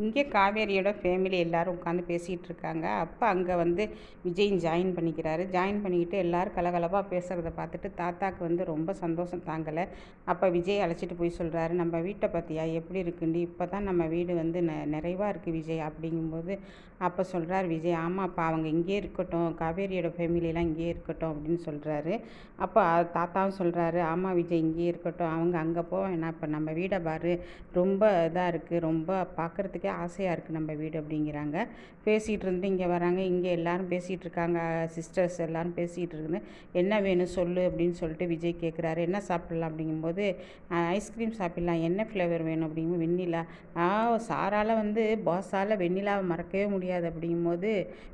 இங்கே காவேரியோட ஃபேமிலி எல்லோரும் உட்காந்து பேசிகிட்டு இருக்காங்க. அப்போ அங்கே வந்து விஜய் ஜாயின் பண்ணிக்கிறாரு. ஜாயின் பண்ணிக்கிட்டு எல்லோரும் கலகலப்பாக பேசுகிறத பார்த்துட்டு தாத்தாக்கு வந்து ரொம்ப சந்தோஷம் தாங்கலை. அப்போ விஜய் அழைச்சிட்டு போய் சொல்கிறாரு நம்ம வீட்டை பார்த்தியா? எப்படி இருக்குன்னு? இப்போ தான் நம்ம வீடு வந்து ந நிறைவாக இருக்குது விஜய். அப்படிங்கும்போது அப்போ சொல்கிறார் விஜய் ஆமாப்பா அவங்க இங்கேயே இருக்கட்டும். காவேரியோட ஃபேமிலியெலாம் இங்கேயே இருக்கட்டும். அப்படின்னு சொல்கிறாரு அப்போ தாத்தாவும் சொல்கிறாரு ஆமாம் விஜய் இங்கேயே இருக்கட்டும். அவங்க அங்கே போக வேணாம். இப்போ நம்ம வீடை பாரு. ரொம்ப இதாக இருக்குது ரொம்ப பார்க்குறதுக்கு ஆசையாக இருக்குது நம்ம வீடு அப்படிங்கிறாங்க. பேசிகிட்டு இருந்து இங்கே வராங்க இங்கே எல்லோரும் பேசிகிட்டு இருக்காங்க சிஸ்டர்ஸ் எல்லோரும் பேசிகிட்டு இருக்குது. என்ன வேணும் சொல்லு அப்படின்னு சொல்லிட்டு விஜய் கேட்குறாரு என்ன சாப்பிட்லாம் அப்படிங்கும்போது ஐஸ்கிரீம் சாப்பிட்லாம். என்ன ஃப்ளேவர் வேணும் அப்படிங்கும்போது வெண்ணிலா. ஆ சாரால் வந்து பாஸால் வெண்ணிலாவை மறக்கவே முடியாது அப்படிங்கும்போது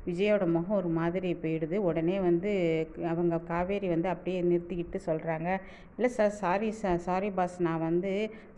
விஜயோட முகம் ஒரு மாதிரி போயிடுது. உடனே வந்து அவங்க காவேரி வந்து அப்படியே நிறுத்திக்கிட்டு சொல்கிறாங்க இல்லை sir sorry sir sorry boss நான் வந்து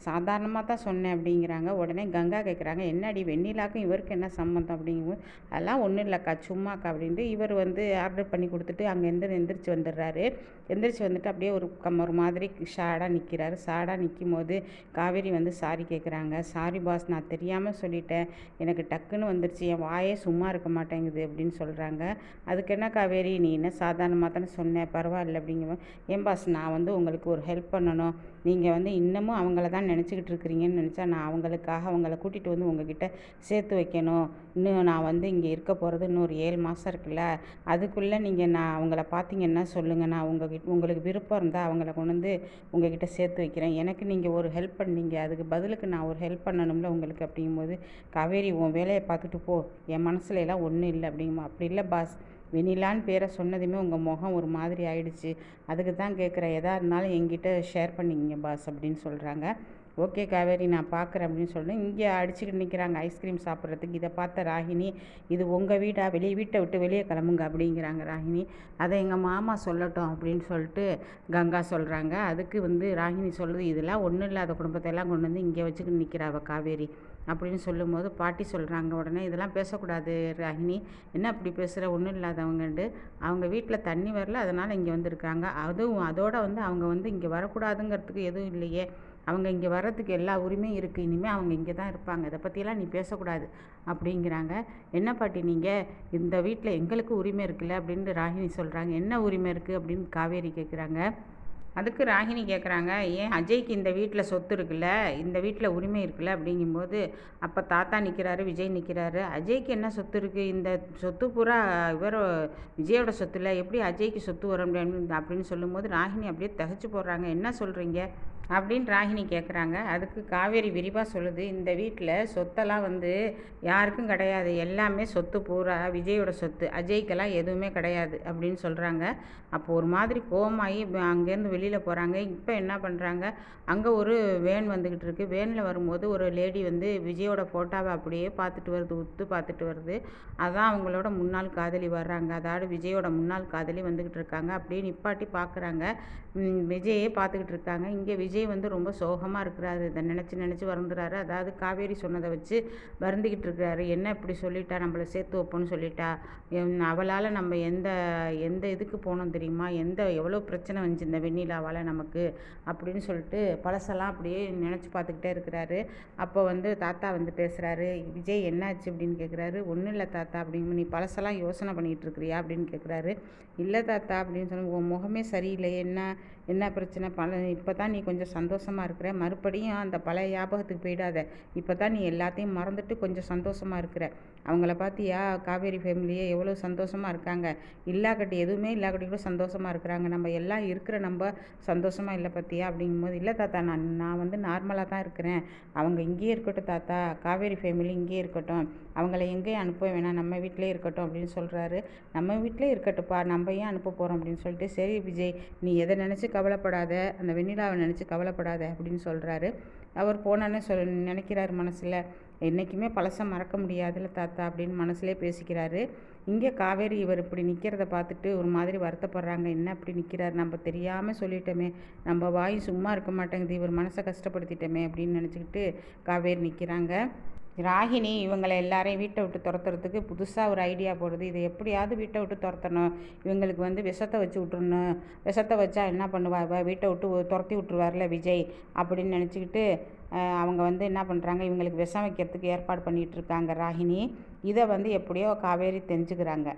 சாதாரணமாக தான் சொன்னேன் அப்படிங்கிறாங்க. உடனே கங்கா கேட்குறாங்க என்னடி வெண்ணிலாக்கும் இவருக்கு என்ன சம்மந்தம் அப்படிங்கும்போது அதெல்லாம் ஒன்றும் இல்லைக்கா சும்மாக்கா அப்படின்ட்டு இவர் வந்து ஆர்டர் பண்ணி கொடுத்துட்டு அங்கேருந்து எந்திரிச்சு வந்துடுறாரு. எந்திரிச்சு வந்துட்டு அப்படியே ஒரு கம் ஒரு மாதிரி ஷாடாக நிற்கிறாரு ஷாடாக நிற்கும் போது காவேரி வந்து சாரி கேட்குறாங்க சாரி பாஸ் நான் தெரியாமல் சொல்லிட்டேன். எனக்கு டக்குன்னு வந்துருச்சு. என் வாயே சும்மா இருக்க மாட்டேங்குது அப்படின்னு சொல்கிறாங்க அதுக்கு என்ன காவேரி? நீ என்ன சாதாரணமாக தானே சொன்னேன் பரவாயில்ல அப்படிங்கும்போது ஏன் பாஸ் நான் வந்து உங்களுக்கு ஒரு ஹெல்ப் பண்ணணும். நீங்கள் வந்து இன்னமும் அவங்கள தான் நினச்சிக்கிட்டு இருக்கிறீங்கன்னு நினச்சா நான் அவங்களுக்காக அவங்கள கூட்டிகிட்டு வந்து உங்கள் உங்ககிட்ட சேர்த்து வைக்கணும். இன்னும் நான் வந்து இங்கே இருக்க போகிறது இன்னும் ஒரு ஏழு மாதம் இருக்குல்ல. அதுக்குள்ளே நீங்கள் நான் அவங்கள பார்த்தீங்கன்னா சொல்லுங்கள் நான் உங்கள் உங்களுக்கு விருப்பம் இருந்தால் அவங்கள கொண்டு வந்து உங்ககிட்ட சேர்த்து வைக்கிறேன். எனக்கு நீங்கள் ஒரு ஹெல்ப் பண்ணீங்க. அதுக்கு பதிலுக்கு நான் ஒரு ஹெல்ப் பண்ணணும்ல உங்களுக்கு அப்படிங்கும்போது காவேரி உன் வேலையை பார்த்துட்டு போ. என் மனசுல எல்லாம் ஒன்றும் இல்லை அப்படிங்குமா. அப்படி இல்லை பாஸ். வெனிலான்னு பேரை சொன்னதுமே உங்கள் முகம் ஒரு மாதிரி ஆயிடுச்சு. அதுக்கு தான் கேட்குறேன். எதாக இருந்தாலும் என்கிட்ட ஷேர் பண்ணிக்கிங்க பாஸ் அப்படின்னு சொல்கிறாங்க ஓகே காவேரி நான் பார்க்குறேன் அப்படின்னு சொல்லிட்டு இங்கே அடிச்சுக்கிட்டு நிற்கிறாங்க ஐஸ்கிரீம் சாப்பிட்றதுக்கு. இதை பார்த்த ராகினி இது உங்கள் வீடா? வெளியே வீட்டை விட்டு வெளியே கிளம்புங்க அப்படிங்கிறாங்க ராகினி. அதை எங்கள் மாமா சொல்லட்டும் அப்படின்னு சொல்லிட்டு கங்கா சொல்கிறாங்க அதுக்கு வந்து ராகினி சொல்லுது இதெல்லாம் ஒன்றும் இல்லாத குடும்பத்தையெல்லாம் கொண்டு வந்து இங்கே வச்சுக்கிட்டு நிற்கிறாவ காவேரி. அப்படின்னு சொல்லும்போது பாட்டி சொல்கிறாங்க உடனே இதெல்லாம் பேசக்கூடாது ராகினி. என்ன அப்படி பேசுகிற ஒன்றும் இல்லாதவங்கண்டு அவங்க வீட்டில் தண்ணி வரல அதனால் இங்கே வந்திருக்காங்க அதுவும் அதோடு வந்து அவங்க வந்து இங்கே வரக்கூடாதுங்கிறதுக்கு எதுவும் இல்லையே. அவங்க இங்கே வர்றதுக்கு எல்லா உரிமையும் இருக்குது இனிமேல் அவங்க இங்கே தான் இருப்பாங்க. இதை பற்றியெல்லாம் நீ பேசக்கூடாது அப்படிங்கிறாங்க. என்ன பாட்டி நீங்கள் இந்த வீட்டில் எங்களுக்கு உரிமை இருக்குல்ல அப்படின்னு ராகினி சொல்கிறாங்க என்ன உரிமை இருக்குது அப்படின்னு காவேரி கேட்குறாங்க அதுக்கு ராகினி கேட்குறாங்க ஏன் அஜய்க்கு இந்த வீட்டில் சொத்து இருக்குல்ல? இந்த வீட்டில் உரிமை இருக்குல்ல? அப்படிங்கும்போது அப்போ தாத்தா நிற்கிறாரு விஜய் நிற்கிறாரு அஜய்க்கு என்ன சொத்து இருக்குது இந்த சொத்து பூரா இவர் விஜயோட சொத்து இல்லை எப்படி அஜய்க்கு சொத்து வரும் அப்படின்னு சொல்லும்போது ராகினி அப்படியே தகச்சு போடுறாங்க. என்ன சொல்கிறீங்க அப்படின்னு ராகினி கேட்குறாங்க அதுக்கு காவேரி விரிவாக சொல்லுது இந்த வீட்டில் சொத்தெல்லாம் வந்து யாருக்கும் கிடையாது. எல்லாமே சொத்து பூரா விஜயோட சொத்து. அஜய்க்கெல்லாம் எதுவுமே கிடையாது அப்படின்னு சொல்கிறாங்க அப்போ ஒரு மாதிரி கோமாயி அங்கேருந்து வெளியில் போகிறாங்க இப்போ என்ன பண்ணுறாங்க அங்கே ஒரு வேன் வந்துக்கிட்டு இருக்குது வேனில் வரும்போது ஒரு லேடி வந்து விஜயோட ஃபோட்டோவை அப்படியே பார்த்துட்டு வருது உத்து பார்த்துட்டு வருது. அதான் அவங்களோட முன்னாள் காதலி வர்றாங்க. அதாவது விஜயோட முன்னாள் காதலி வந்துக்கிட்டு இருக்காங்க. அப்படியே நிப்பாட்டி பார்க்குறாங்க விஜயே பார்த்துக்கிட்டு இருக்காங்க. இங்கே விஜய் விஜய் வந்து ரொம்ப சோகமாக இருக்கிறாரு. இதை நினச்சி நினச்சி வருந்துறாரு. அதாவது காவேரி சொன்னதை வச்சு வருந்திக்கிட்டு இருக்கிறாரு என்ன இப்படி சொல்லிட்டா? நம்மளை சேர்த்து வைப்போன்னு சொல்லிட்டா? அவளால் நம்ம எந்த எந்த இதுக்கு போனோம் தெரியுமா? எந்த எவ்வளோ பிரச்சனை வந்துச்சு இந்த வெண்ணிலாவால் நமக்கு? அப்படின்னு சொல்லிட்டு பழசெல்லாம் அப்படியே நினச்சி பார்த்துக்கிட்டே இருக்கிறாரு. அப்போ வந்து தாத்தா வந்து பேசுகிறாரு விஜய் என்னாச்சு? அப்படின்னு கேட்குறாரு ஒன்றும் இல்லை தாத்தா. அப்படின்னு நீ பழசெல்லாம் யோசனை பண்ணிகிட்டு இருக்கிறியா? அப்படின்னு கேட்குறாரு இல்லை தாத்தா. அப்படின்னு சொல்லி உன் முகமே சரியில்லை. என்ன என்ன பிரச்சனை? பல இப்போ தான் நீ கொஞ்சம் கொஞ்சம் சந்தோஷமாக இருக்கிற மறுபடியும் அந்த பழைய ஞாபகத்துக்கு போயிடாத. இப்போ தான் நீ எல்லாத்தையும் மறந்துட்டு கொஞ்சம் சந்தோஷமாக இருக்கிற. அவங்கள பார்த்தியா காவேரி ஃபேமிலியே எவ்வளோ சந்தோஷமாக இருக்காங்க. இல்லாக்கட்டி எதுவுமே இல்லாக்கட்டி கூட சந்தோஷமாக இருக்கிறாங்க. நம்ம எல்லாம் இருக்கிற நம்ம சந்தோஷமாக இல்லை பார்த்தியா அப்படிங்கும்போது இல்லை தாத்தா நான் நான் வந்து நார்மலாக தான் இருக்கிறேன். அவங்க இங்கேயே இருக்கட்டும் தாத்தா. காவேரி ஃபேமிலி இங்கேயே இருக்கட்டும். அவங்கள எங்கேயும் அனுப்ப வேணாம். நம்ம வீட்டிலே இருக்கட்டும் அப்படின்னு சொல்கிறாரு நம்ம வீட்டிலே இருக்கட்டும்ப்பா. நம்ம ஏன் அனுப்ப போகிறோம் அப்படின்னு சொல்லிட்டு சரி விஜய் நீ எதை நினச்சி கவலைப்படாத. அந்த வெண்ணிலாவை நினச்சி கவலைப்படாத அப்படின்னு சொல்கிறாரு அவர் போனானே சொல் நினைக்கிறார் மனசில். என்றைக்குமே பழசை மறக்க முடியாதுல்ல தாத்தா அப்படின்னு மனசுலே பேசிக்கிறாரு. இங்கே காவேரி இவர் இப்படி நிற்கிறத பார்த்துட்டு ஒரு மாதிரி வருத்தப்படுறாங்க. என்ன அப்படி நிற்கிறாரு நம்ம தெரியாமல் சொல்லிட்டோமே. நம்ம வாய் சும்மா இருக்க மாட்டேங்குது. இவர் மனசை கஷ்டப்படுத்திட்டோமே அப்படின்னு நினச்சிக்கிட்டு காவேரி நிற்கிறாங்க ராகினி இவங்களை எல்லாரையும் வீட்டை விட்டு துரத்துறதுக்கு புதுசாக ஒரு ஐடியா போடுது. இதை எப்படியாவது வீட்டை விட்டு துரத்தணும். இவங்களுக்கு வந்து விஷத்தை வச்சு விட்டுருணும் விஷத்தை வச்சா என்ன பண்ணுவா? இவ வீட்டை விட்டு துரத்தி விட்டுருவார்ல விஜய் அப்படின்னு நினச்சிக்கிட்டு அவங்க வந்து என்ன பண்ணுறாங்க இவங்களுக்கு விஷம் வைக்கிறதுக்கு ஏற்பாடு பண்ணிகிட்டு இருக்காங்க ராகினி. இதை வந்து எப்படியோ காவேரி தெரிஞ்சுக்கிறாங்க.